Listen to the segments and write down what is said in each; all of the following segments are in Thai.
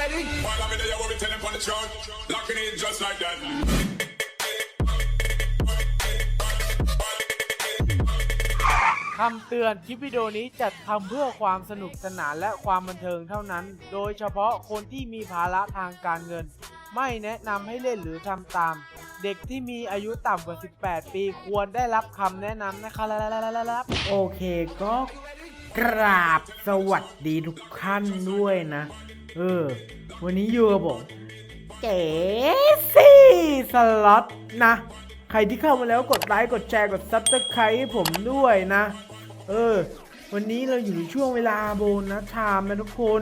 ready? While I'm in there, what we tell them on the throne. Locking in just like that. คำเตือนคลิปวิดีโอนี้จัดทำเพื่อความสนุกสนานและความบันเทิงเท่านั้น โดยเฉพาะคนที่มีภาระทางการเงิน ไม่แนะนำให้เล่นหรือทำตาม เด็กที่มีอายุต่ำกว่า 18 ปีควรได้รับคำแนะนำนะครับโอเคก็กราบสวัสดีทุกท่านด้วยนะ เออ วันนี้อยู่กับผมเก๋ซี่สล็อตนะ ใครที่เข้ามาแล้วกดไลค์กดแชร์กดซับสไครต์ให้ผมด้วยนะ เออ วันนี้เราอยู่ในช่วงเวลาโบนัสไทม์นะทุกคน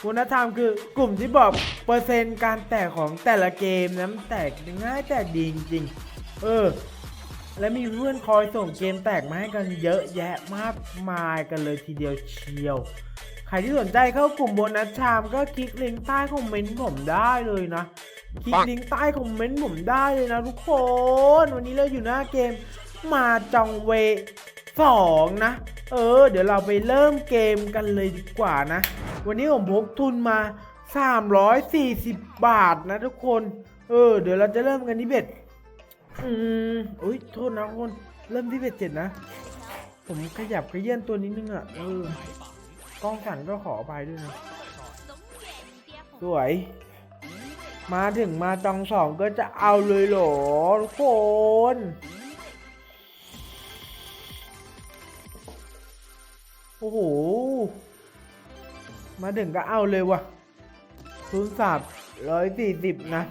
โบนัสไทม์คือกลุ่มที่บอกเปอร์เซ็นต์การแตกของแต่ละเกมนะมันแตกง่ายแตกดีจริงๆเออและมีเพื่อนคอยส่งเกมแตกมาให้กันเยอะแยะมากมายกันเลยทีเดียวเชียว ใครที่สนใจเข้ากลุ่มโบนัสไทม์ก็คลิกลิงก์ใต้คอมเมนต์ผมได้เลยนะ คลิกลิงก์ใต้คอมเมนต์ผมได้เลยนะทุกคน วันนี้เราอยู่หน้าเกมมาจองเวสองนะ เออ เดี๋ยวเราไปเริ่มเกมกันเลยดีกว่านะ วันนี้ผมพกทุนมา 340 บาทนะทุกคน เออ เดี๋ยวเราจะเริ่มกันที่เบ็ด อืมอุ้ยโทษนะทุกคน เริ่มที่เบ็ดเจ็ดนะ ผมขยับขยื่นตัวนิดนึงอะ เออ กล้องสั่นก็ขออภัยด้วยนะ สวย มาถึงมาจองสองก็จะเอาเลยเหรอทุกคนโอ้โห มาถึงก็เอาเลยวะทุนสับร้อยสี่สิบนะ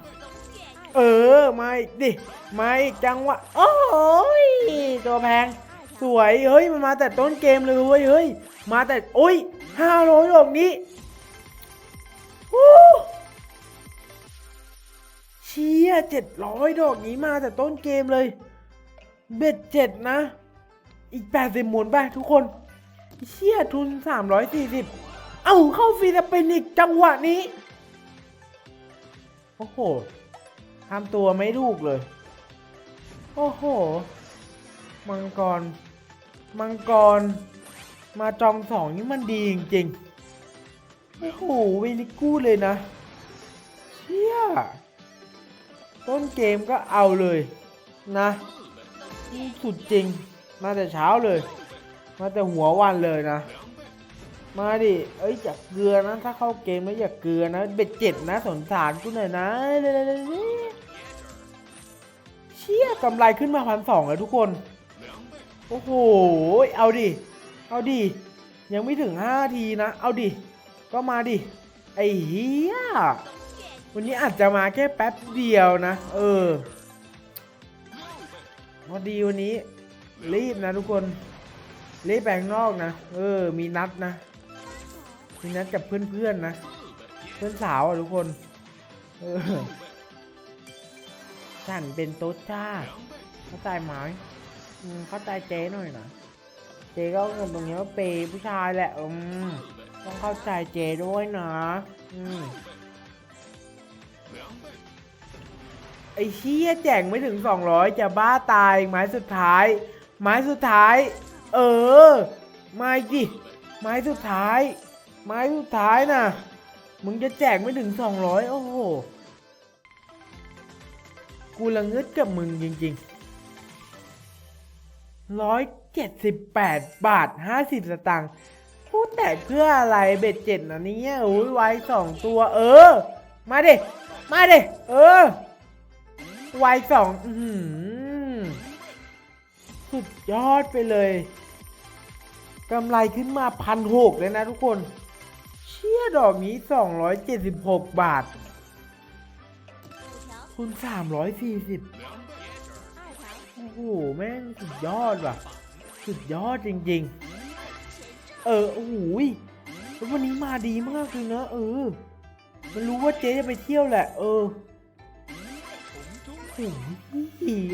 เออไม่ดิไม่จังวะ โอ้ย ตัวแพง สวย เฮ้ย มันมาแต่ต้นเกมเลยเว้ย เฮ้ย มาแต่ โอ้ย ห้าร้อยดอกนี้โอ้เชี่ยเจ็ดร้อยดอกนี้มาแต่ต้นเกมเลย เบ็ดเจ็ดนะ อีกแปดสิบหมุนไปทุกคนเชี่ยทุนสามร้อยสี่สิบเอ้าเข้าฟรีสเปนอีกจังหวะนี้ โอ้โหทำตัวไม่ถูกเลย โอ้โห มังกร มังกร มาจองสองนี่มันดีจริงๆ โอ้โหเวลิกู้เลยนะ เชี่ย ต้นเกมก็เอาเลยนะนี่สุดจริง มาแต่เช้าเลย มาแต่หัววันเลยนะ มาดิ เอ้ยอย่าเกลือนะ ถ้าเข้าเกมแล้วอย่าเกลือนะ เบ็ดเจ็ดนะ สนสารกูหน่อยนะเร็วๆๆเชี่ยกำไรขึ้นมาพันสองเลยทุกคน โอ้โห เอาดิ เอาดิ ยังไม่ถึงห้าทีนะ เอาดิ ก็มาดิ ไอ้เหี้ย วันนี้อาจจะมาแค่แป๊บเดียวนะ เออพอดีวันนี้ รีบนะทุกคน รีบแปลงนอกนะ เออ มีนัดนะ มีนัดกับเพื่อนๆนะเพื่อนสาวอะทุกคน เออฉันเป็นโต๊ดจ้า เข้าใจไหมเข้าใจเจ๊หน่อยนะ จ๊ก็ตรงนี้ว่าเปย์ผู้ชายแหละอืมต้องเข้าใจเจ๊ด้วยนะอืมไอ้เชี่ยแจกไม่ถึง 200 จะบ้าตายไม้สุดท้าย ไม้สุดท้าย เออไม่ดิไม้สุดท้าย ไม้สุดท้ายนะมึงจะแจกไม่ถึง 200 โอ้โห กูละเงึดกับมึงจริงๆ 78 บาท 50 สตางค์พูดแตกเพื่ออะไรเบ็ดเจ็ดนะเนี่ยโอ้ยไว้สองตัว เออ มาดิ มาดิ เออ ไวสองสุดยอดไปเลยกำไรขึ้นมาพันหกเลยนะทุกคน เชี่ยดอกนี้ 276 บาท คุณ 340 โอ้โห แม่งสุดยอดว่ะ สุดยอดจริง ๆ เออโอ้โหยวันนี้มาดีมากเลยนะเออ มันรู้ว่าเจ๊จะไปเที่ยวแหละ เออโอ้ย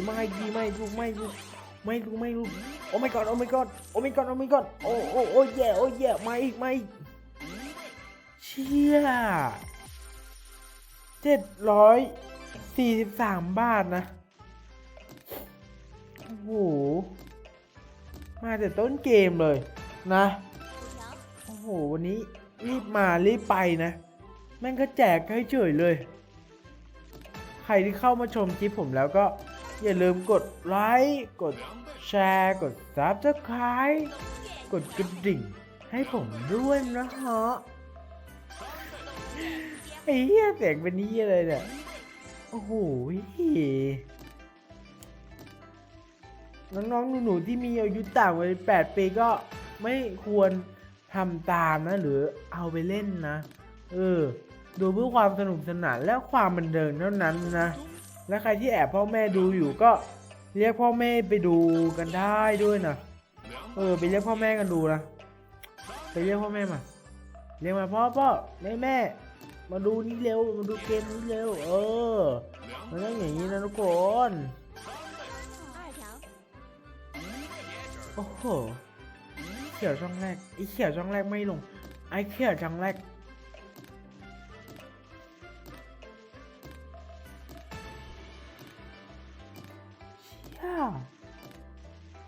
ไม่ดีไม่ลูกไม่ลูกไม่ลูกไม่ลูกโอ้ไม่กอดโอ้ไม่กอดโอ้ไม่กอดโอ้ไม่กอดโอ้โอ้โอ้แย่โอ้แย่ไม่อีกไม่อีกเชี่ยเจ็ดร้อยสี่สิบสามบาทนะ โอ้โห มาแต่ต้นเกมเลยนะ โอ้โห วันนี้รีบมารีบไปนะ แม่งก็แจกให้เฉยเลย ใครที่เข้ามาชมคลิปผมแล้วก็อย่าลืมกดไลค์ กดแชร์ กด subscribe กดกระดิ่ง ให้ผมด้วยนะฮะไอ้เหี้ยเสียงเป็นนี้อะไรเนี่ย โอ้โห น้องๆหนูๆที่มีอายุต่ำกว่า8ปีก็ไม่ควรทำตามนะ หรือเอาไปเล่นนะ เออ ดูเพื่อความสนุกสนานและความบันเทิงเท่านั้นนะ และใครที่แอบพ่อแม่ดูอยู่ก็เรียกพ่อแม่ไปดูกันได้ด้วยนะ เออ ไปเรียกพ่อแม่กันดูนะ ไปเรียกพ่อแม่มา เรียกมาพ่อพ่อแม่แม่ มาดูนี่เร็ว มาดูเกมนี้เร็ว เออ มันต้องอย่างนี้นะทุกคน โอ้โหเขียวช่องแรกไอเขียวช่องแรกไม่ลง ไอเขียวช่องแรกเชี่ย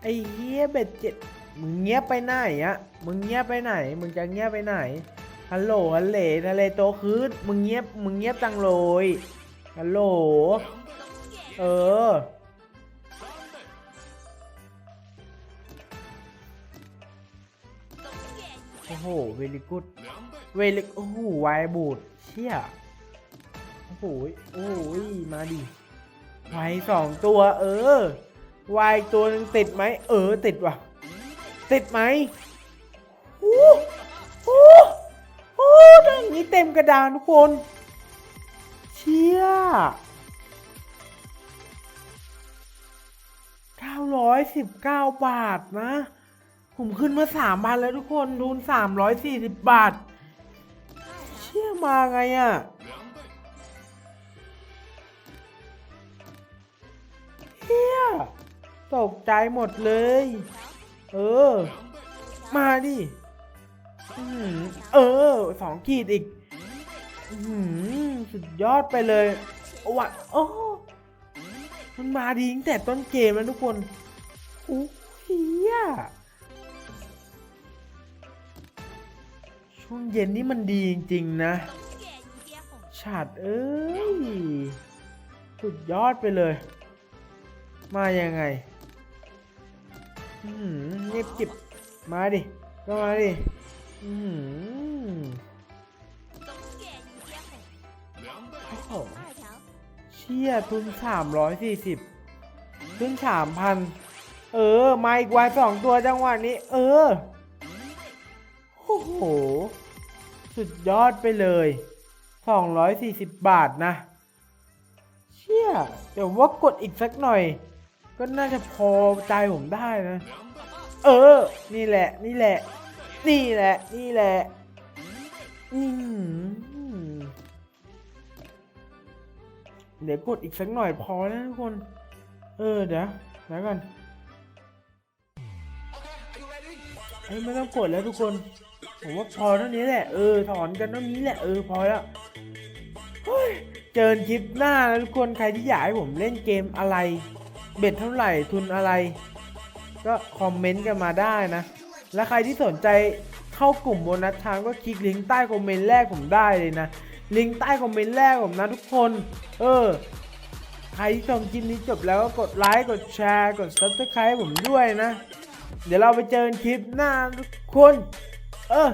ไอ้เฮียเบ็ดเจ็ดมึงเงียบไปไหนอะมึงเงียบไปไหน มึงจะเงียบไปไหน ฮัลโหลฮัลโหลทะเลโตคืนมึงเงียบ มึงเงียบจังเลยฮัลโหล เออ โอ้โห เวลิกุดเวลิโอ้โหไวบูดเชี่ยโอ้โหโอ้โหมาดิไวสองตัว เออไวตัวหนึงติดไหมเออ ติดว่ะ ติดไหมโอ้โหโอ้ได้อย่างนี้เต็มกระดานทุกคน เชี่ย919บาทนะ ผมขึ้นมาสามพันแล้วทุกคนทุนสามร้อยสี่สิบบาท เชี่ยมาไงอะ่ะเฮียตกใจหมดเลย เออ มาดิเออสองขีดอีกสุดยอดไปเลยโอ้วะโอ้มันมาดีตั้งแต่ต้นเกมแล้วทุกคนโอ้เฮีย ช่วงเย็นนี่มันดีจริงๆนะฉาดเอ้ย สุดยอดไปเลย มายังไง อืมเงียบจิบ มาดิ ก็มาดิ อืมโอ้โหเชี่ยทุนสามร้อยสี่สิบทุนสามพัน เออ มาอีกวายสองตัวจังหวะนี้ เออ โอ้โห สุดยอดไปเลย 240 บาทนะ เชี่ยเดี๋ยวว่ากดอีกสักหน่อย ก็น่าจะพอใจผมได้นะ เออ นี่แหละ นี่แหละ นี่แหละ นี่แหละ อืมเดี๋ยวกดอีกสักหน่อยพอแล้วทุกคน เออเดี๋ยวเดี๋ยวก่อนเอ้ยไม่ต้องกดแล้วทุกคน ผมว่าพอเท่านี้แหละ เออถอนกันเท่านี้แหละ เออพอแล้วเฮ้ยเจอคลิปหน้าทุกคนใครที่อยากให้ผมเล่นเกมอะไร เบ็ดเท่าไหร่ทุนอะไร ก็คอมเมนต์กันมาได้นะ และใครที่สนใจเข้ากลุ่มโบนัสทางก็คลิกลิงก์ใต้คอมเมนต์แรกผมได้เลยนะ ลิงก์ใต้คอมเมนต์แรกผมนะทุกคน เออใครที่ชมคลิปนี้จบแล้วก็กดไลค์กดแชร์กด subscribe ผมด้วยนะ เดี๋ยวเราไปเจอนคลิปหน้าทุกคน เออ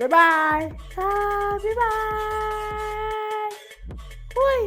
บ๊ายบายค่บ๊ายบายอุ้ย